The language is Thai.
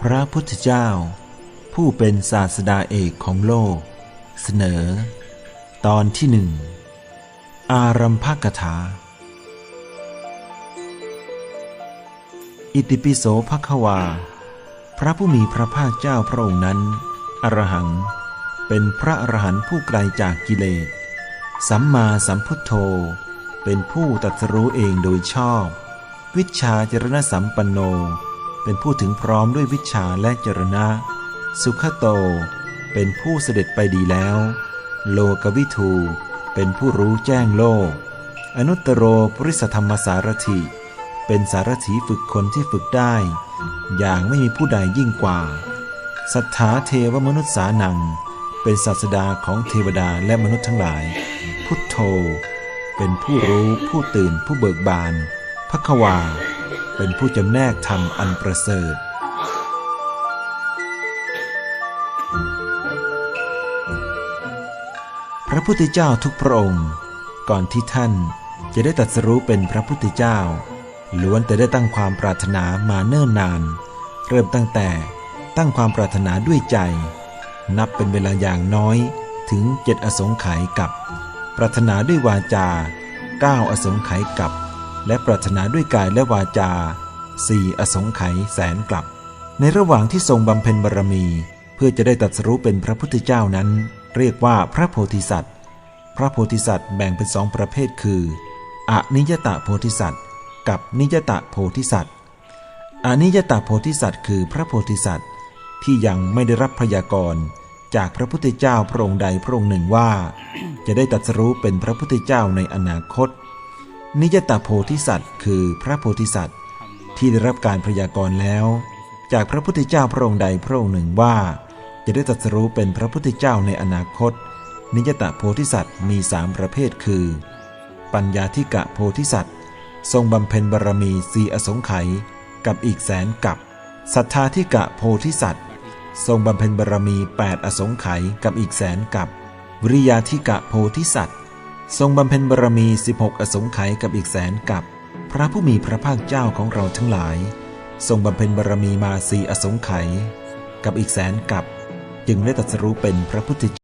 พระพุทธเจ้า ผู้เป็นศาสดาเอกของโลก เสนอ ตอนที่หนึ่ง อารัมภกถา อิติปิโสภควา พระผู้มีพระภาคเจ้าพระองค์นั้น อรหัง เป็นพระอรหันต์ผู้ไกลจากกิเลส สัมมาสัมพุทโธ เป็นผู้ตรัสรู้เองโดยชอบ วิชาจรณะสัมปันโน เป็นผู้ถึงพร้อมด้วยวิชชาและจรณะ สุขโต เป็นผู้เสด็จไปดีแล้ว โลกวิทู เป็นผู้รู้แจ้งโลก อนุตตรโรปริสธรรมสารถิ เป็นสารถีฝึกคนที่ฝึกได้ อย่างไม่มีผู้ใดยิ่งกว่า สัทธาเทวมนุษย์สานัง เป็นศาสดาของเทวดาและมนุษย์ทั้งหลาย พุทโธ เป็นผู้รู้ผู้ตื่นผู้เบิกบานพักวา เป็นผู้จำแนกธรรมอันประเสริฐพระพุทธเจ้าทุกพระองค์ ก่อนที่ท่านจะได้ตรัสรู้เป็นพระพุทธเจ้าล้วนแต่ได้ตั้งความปรารถนามาเนิ่นนาน เริ่มตั้งแต่ตั้งความปรารถนาด้วยใจ นับเป็นเวลาอย่างน้อยถึงเจ็ดอสงไขยกับ ปรารถนาด้วยวาจาเก้าอสงไขยกับ และปรารถนาด้วยกายและวาจาสี่อสงไขยแสนกลับ ในระหว่างที่ทรงบำเพ็ญบารมี เพื่อจะได้ตรัสรู้เป็นพระพุทธเจ้านั้น เรียกว่าพระโพธิสัตว์ พระโพธิสัตว์แบ่งเป็นสองประเภทคืออนิยตโพธิสัตว์ กับนิยตโพธิสัตว์อนิยตโพธิสัตว์ คือพระโพธิสัตว์ ที่ยังไม่ได้รับพยากรณ์จากพระพุทธเจ้าพระองค์ใดพระองค์หนึ่งว่า จะได้ตรัสรู้เป็นพระพุทธเจ้าในอนาคต นิยตโพธิสัตว์ คือพระโพธิสัตว์ ที่ได้รับการพยากรณ์แล้ว จากพระพุทธเจ้าพระองค์ใดพระองค์หนึ่งว่า จะได้ตรัสรู้เป็นพระพุทธเจ้าในอนาคต นิยตโพธิสัตว์มีสามประเภทคือ ปัญญาธิกะโพธิสัตว์ ทรงบำเพ็ญบารมีสีอสงไขยกับอีกแสนกับศรัทธาธิกะโพธิสัตว์ ทรงบำเพ็ญบารมี 8 อสงไขยกับอีกแสนกับ วิริยาธิกะโพธิสัตว์ ทรงบำเพ็ญบารมี 16 อสงไขยกับอีกแสนกับพระผู้มีพระภาคเจ้าของเราทั้งหลาย ทรงบำเพ็ญบารมีมาสีอสงไขยกับอีกแสนกับ จึงได้ตรัสรู้เป็นพระพุทธเจ้า